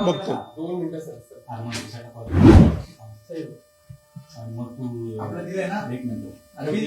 बघतो. दोन मग तू आपलं दिलंय ना? एक मिनिट अरविंद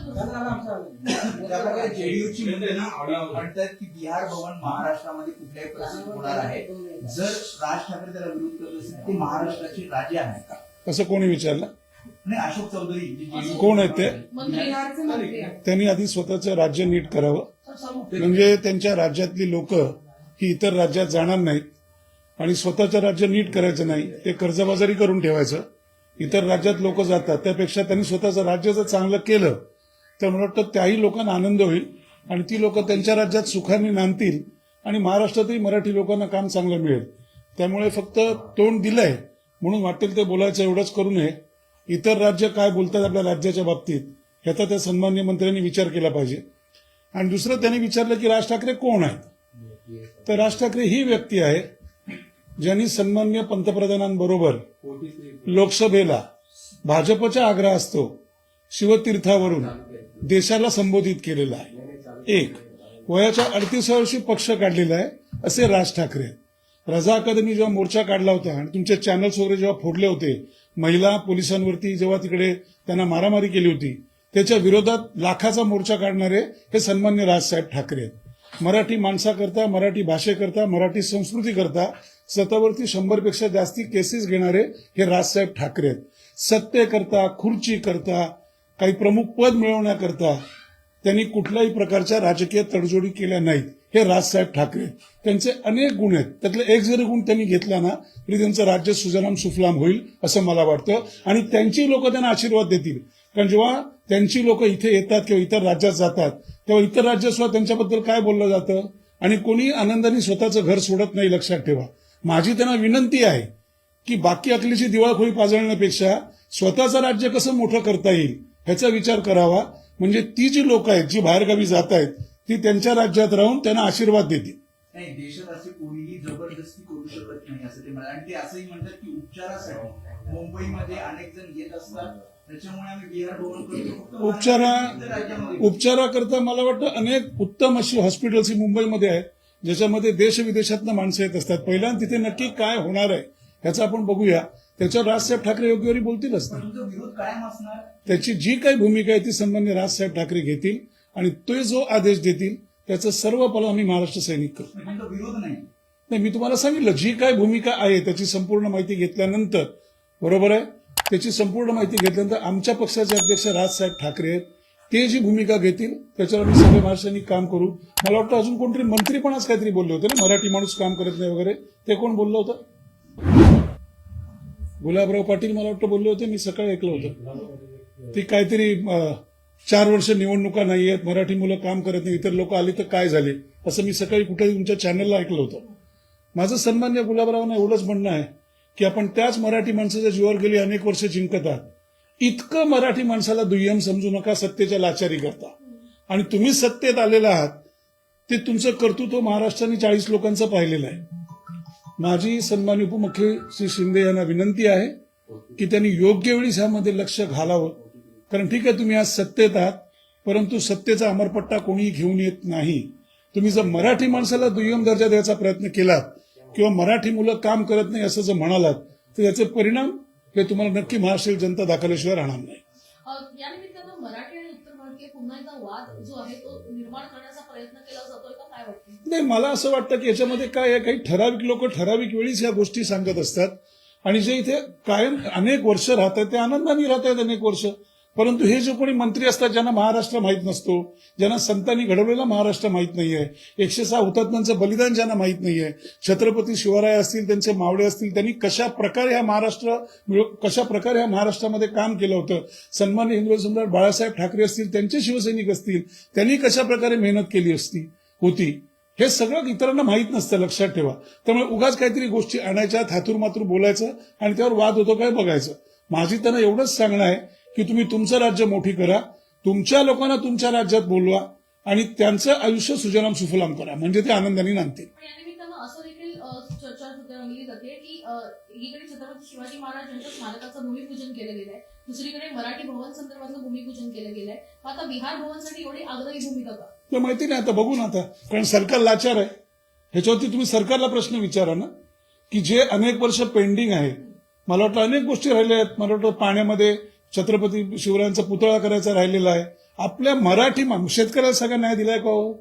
जेडीयूची मंडळी म्हणतात की बिहार भवन महाराष्ट्रामध्ये कुठल्याही प्रसंग होणार आहे. जर राज ठाकरे त्याला विरोध करत असतील ते महाराष्ट्राचे राजे आहेत का? असं कोणी विचारलं? नाही अशोक चौधरी कोण आहेत ते? त्यांनी आधी स्वतःचं राज्य नीट करावं. म्हणजे त्यांच्या राज्यातली लोक ही इतर राज्यात जाणार नाहीत आणि स्वतःचं राज्य नीट करायचं नाही ते कर्जबाजारी करून ठेवायचं. इतर राज्यात लोक जातात त्यापेक्षा त्यांनी स्वतःचं राज्य जर चांगलं केलं तर मला वाटतं त्याही लोकांना आनंद होईल आणि ती लोक त्यांच्या राज्यात सुखाने नांदतील आणि महाराष्ट्रातही मराठी लोकांना काम चांगलं मिळेल. त्यामुळे फक्त तोंड दिलंय म्हणून वाटेल ते बोलायचं एवढंच करू नये. इतर राज्य काय बोलतात आपल्या राज्याच्या बाबतीत ह्याचा त्या सन्मान्य मंत्र्यांनी विचार केला पाहिजे. आणि दुसरं त्यांनी विचारलं की राज ठाकरे कोण आहेत? तर राज ठाकरे ही व्यक्ती आहे ज्यांनी सन्मान्य पंतप्रधानांबरोबर लोकसभेला भाजपचा लोकसभेला भाजपच्या शिवतीर्थावरून. देशाला संबोधित केलेलं आहे. एक वयाच्या अडतीसाव्या वर्षी पक्ष काढलेला आहे असे राज ठाकरे. आहेत. रजा अकादमी जेव्हा मोर्चा काढला होता आणि तुमचे चॅनल्स वगैरे जेव्हा फोडले होते महिला पोलिसांवरती जेव्हा तिकडे त्यांना मारामारी केली होती त्याच्या विरोधात लाखाचा मोर्चा काढणारे हे सन्मान्य राजसाहेब ठाकरे आहेत. मराठी माणसाकरता मराठी भाषेकरता मराठी संस्कृतीकरता स्वतःवरती शंभरपेक्षा जास्ती केसेस घेणारे हे राजसाहेब ठाकरे आहेत. सत्तेकरता खुर्ची करता काही प्रमुख पद मिळवण्याकरता त्यांनी कुठल्याही प्रकारच्या राजकीय तडजोडी केल्या नाहीत. हे राजसाहेब ठाकरे. त्यांचे अनेक गुण आहेत. त्यातले एक जरी गुण त्यांनी घेतला ना तरी त्यांचं राज्य सुजलाम सुफलाम होईल असं मला वाटतं. आणि त्यांची लोक त्यांना आशीर्वाद देतील. कारण जेव्हा त्यांची लोक इथे येतात किंवा इतर राज्यात जातात तेव्हा इतर राज्यात सुद्धा त्यांच्याबद्दल काय बोललं जातं? आणि कोणी आनंदाने स्वतःचं घर सोडत नाही लक्षात ठेवा. माझी त्यांना विनंती आहे की बाकी अकलीची दिवाळखोळी पाजळण्यापेक्षा स्वतःचं राज्य कसं मोठं करता येईल? ह्याचा विचार करावा. म्हणजे ती जी लोक आहेत जी बाहेरगावी जात आहेत ती त्यांच्या राज्यात राहून त्यांना आशीर्वाद देतील. नाही देशात असे कोणीही जबरदस्ती करू शकत नाही असं ते म्हणाले. आणि ते असंही म्हणतात की उपचारासाठी मुंबईमध्ये अनेक जण येत असतात. उपचारा उपचाराकरता मला वाटतं अनेक उत्तम अशी हॉस्पिटल्स ही मुंबईमध्ये आहेत ज्याच्यामध्ये देश विदेशातनं माणसं येत असतात. पहिल्यांदा तिथे नक्की काय होणार आहे ह्याचं आपण बघूया. त्याच्यावर राजसाहेब ठाकरे योग्यवेळी बोलतीलच ना. त्याची जी काही भूमिका आहे ती सन्मान्य राजसाहेब ठाकरे घेतील आणि ते जो आदेश देतील त्याचं सर्व फल आम्ही महाराष्ट्र सैनिक करू. विरोध नाही. नाही मी तुम्हाला सांगितलं जी काय भूमिका आहे त्याची संपूर्ण माहिती घेतल्यानंतर बरोबर आहे? त्याची संपूर्ण माहिती घेतल्यानंतर आमच्या पक्षाचे अध्यक्ष राजसाहेब ठाकरे आहेत ते जी भूमिका घेतील त्याच्यावर आम्ही सगळे महाराष्ट्रांनी काम करू. मला वाटतं अजून कोणतरी मंत्री पण आज काहीतरी बोलले होते ना मराठी माणूस काम करत नाही वगैरे ते कोण बोललं होतं? गुलाबराव पाटील मला वाटतं बोलले होते मी सकाळी ऐकलं होतं. ती काहीतरी चार वर्ष निवडणुका नाही आहेत मराठी मुलं काम करत नाही इतर लोक आली तर काय झाले? असं मी सकाळी कुठेही तुमच्या चॅनलला ऐकलं होतं. माझं सन्मान्य गुलाबरावांना एवढंच म्हणणं आहे की आपण त्याच मराठी माणसाच्या जीवावर गेली अनेक वर्ष जिंकत आहात. इतकं मराठी माणसाला दुय्यम समजू नका सत्तेच्या लाचारी करता. आणि तुम्ही सत्तेत आलेला आहात ते तुमचं कर्तृत्व महाराष्ट्राने चाळीस लोकांचं पाहिलेलं आहे. माझी सन्मान्य उपमुख्य श्री शिंदे यांना विनंती आहे की त्यांनी योग्य वेळी ह्यामध्ये लक्ष घालावं. कारण ठीक आहे तुम्ही आज सत्तेत आहात परंतु सत्तेचा अमरपट्टा कोणीही घेऊन येत नाही. तुम्ही जर मराठी माणसाला दुय्यम दर्जा द्यायचा प्रयत्न केलात किंवा मराठी मुलं काम करत नाही असं जर म्हणालात तर याचे परिणाम हे तुम्हाला नक्की महाराष्ट्रीय जनता दाखवल्याशिवाय राहणार नाही. पुन्हा एकदा वाद जो आहे तो निर्माण करण्याचा प्रयत्न केला जातोय का? काय वाटतं? नाही मला असं वाटतं की याच्यामध्ये काय आहे काही ठराविक लोक ठराविक वेळीच या गोष्टी सांगत असतात. आणि जे इथे कायम अनेक वर्ष राहतात ते आनंदाने राहत आहेत अनेक वर्ष. परंतु हे जे कोणी मंत्री असतात ज्यांना महाराष्ट्र माहीत नसतो ज्यांना संतांनी घडवलेला महाराष्ट्र माहीत नाहीये एकशे सहा हुतात्म्यांचं बलिदान ज्यांना माहीत नाहीये छत्रपती शिवराय असतील त्यांचे मावळे असतील त्यांनी कशा प्रकारे ह्या महाराष्ट्र कशा प्रकारे ह्या महाराष्ट्रामध्ये काम केलं होतं? सन्मान्य हिंदू सम्राट बाळासाहेब ठाकरे असतील त्यांचे शिवसैनिक असतील त्यांनी कशा प्रकारे मेहनत केली असती होती? हे सगळं इतरांना माहीत नसतं लक्षात ठेवा. त्यामुळे उगाच काहीतरी गोष्टी आणायच्या थातूर मातूर बोलायचं आणि त्यावर वाद होतो काय बघायचं. माझी त्यांना एवढंच सांगणं आहे की तुम्ही तुमचं राज्य मोठी करा तुमच्या लोकांना तुमच्या राज्यात बोलवा आणि त्यांचं आयुष्य सुजलाम सुफलाम करा. म्हणजे ते आनंदाने नांदतील. पण या निमित्तानं असं देखील अ, चर्चा सुद्धा रंगली जाते की अ, एकीकडे छत्रपती शिवाजी महाराज यांच्या स्मारकाचं भूमिपूजन केलं गेलंय दुसरीकडे मराठी भवन संदर्भातलं भूमिपूजन केलं गेलंय. मग आता बिहार भवनसाठी एवढी आग्रही भूमिका का? तर माहिती नाही आता बघू ना आता. कारण सरकार लाचार आहे. ह्याच्यावरती तुम्ही सरकारला प्रश्न विचारा ना की जे अनेक वर्ष पेंडिंग आहे मला वाटतं अनेक गोष्टी राहिल्या आहेत. मला वाटतं पाण्यामध्ये छत्रपती शिवरायांचा पुतळा करायचा राहिलेला आहे. आपल्या मराठी मा- शेतकऱ्याला सगळा न्याय दिलाय का हो?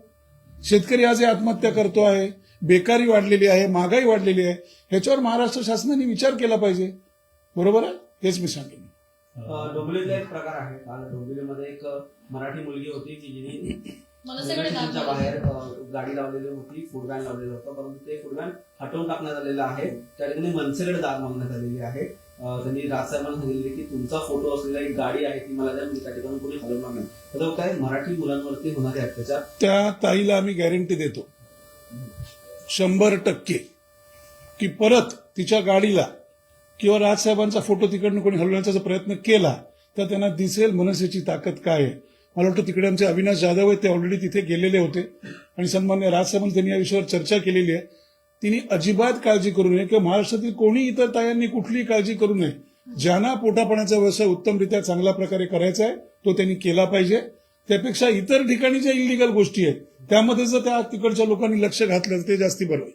शेतकरी आज आत्महत्या करतो आहे बेकारी वाढलेली आहे महागाई वाढलेली आहे. ह्याच्यावर महाराष्ट्र शासनाने विचार केला पाहिजे. बरोबर आहे? हेच मी सांगेन. अ, डोंबिवलीतला एक प्रकार आहे. काल डोंबिवलीमध्ये एक मराठी मुलगी होती की जिने. बाहेर गाडी लावलेली होती फूड व्हॅन लावलेलं होतं. परंतु ते फूड व्हॅन हटवून टाकण्यात आलेलं आहे. त्या ठिकाणी मनसेकडे दाद मागण्यात आलेली आहे. त्यांनी राजसाहेबांना सांगितले की तुमचा फोटो असलेला एक गाडी आहे ती मला द्या मी त्या ठिकाणी कोणी हलवणार नाही. तर काय मराठी मुलांवरती होणारे अत्याचार? त्या ताईला आम्ही गॅरंटी देतो. शंभर टक्के. की परत तिच्या गाडीला किंवा राजसाहेबांचा फोटो तिकडनं कोणी हलवण्याचा प्रयत्न केला तर त्यांना दिसेल मनसेची ताकद काय आहे. मला वाटतं तिकडे आमचे अविनाश जाधव आहेत ते ऑलरेडी तिथे गेलेले होते. आणि सन्मान्य राजसाहेबांनी त्यांनी या विषयावर चर्चा केलेली आहे. तिने अजिबात काळजी करू नये किंवा महाराष्ट्रातील कोणी इतर तायांनी कुठलीही काळजी करू नये. ज्यांना पोटापाण्याचा व्यवसाय उत्तमरित्या चांगल्या प्रकारे करायचा आहे तो त्यांनी केला पाहिजे. त्यापेक्षा इतर ठिकाणी ज्या इलिगल गोष्टी आहेत त्यामध्ये जर त्या तिकडच्या लोकांनी लक्ष घातलं तर ते जास्ती बरं होईल.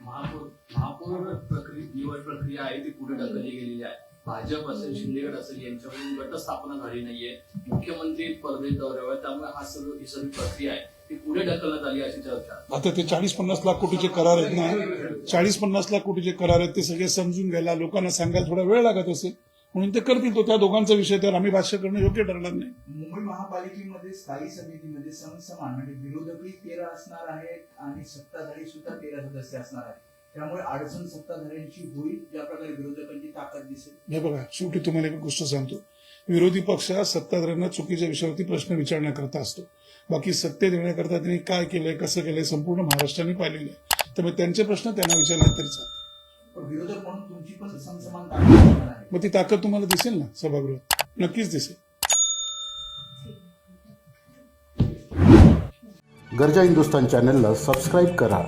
महापौर महापौर प्रक्रिया निवड प्रक्रिया आहे ती पुढे ढकलली गेलेली आहे. भाजप असेल शिंदेगड असेल यांच्याकडून गट स्थापना झाली नाहीये. मुख्यमंत्री परदेश दौऱ्यावर त्यामुळे हा सर्व ही सगळी प्रक्रिया आहे. ती पुढे ढकलण्यात आली अशी चर्चा. आता ते चाळीस पन्नास लाख कोटीचे करार आहेत ना? चाळीस पन्नास लाख कोटीचे करार आहेत ते सगळे समजून घ्यायला लोकांना सांगायला थोडा वेळ लागत असेल. म्हणून ते करतील तो त्या दोघांचा विषय त्यावर आम्ही भाष्य करणं योग्य ठरणार नाही. मुंबई महापालिकेमध्ये स्थायी समितीमध्ये समसमान म्हणजे विरोधकही तेरा असणार आहेत आणि सत्ताधारी सुद्धा तेरा सदस्य असणार आहेत. त्यामुळे अडचण सत्ताधाऱ्यांची होईल ज्या प्रकारे विरोधकांची ताकद दिसेल. हे बघा शेवटी तुम्हाला एक गोष्ट सांगतो. विरोधी पक्ष सत्ताधाऱ्यांना चुकीच्या विषयावरती प्रश्न विचारण्याकरता असतो. बाकी सत्तेत येण्याकरता त्यांनी काय केलंय कसं केलंय संपूर्ण महाराष्ट्राने पाहिलेलं आहे. त्यामुळे त्यांचे प्रश्न त्यांना विचारले तरी आहे. मग ती ताकद तुम्हाला दिसेल ना सभागृहात? नक्कीच दिसेल. गरजा हिंदुस्तान चॅनलला सबस्क्राईब करा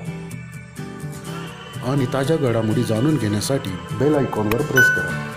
आणि ताज्या घडामोडी जाणून घेण्यासाठी बेल आयकॉनवर प्रेस करा.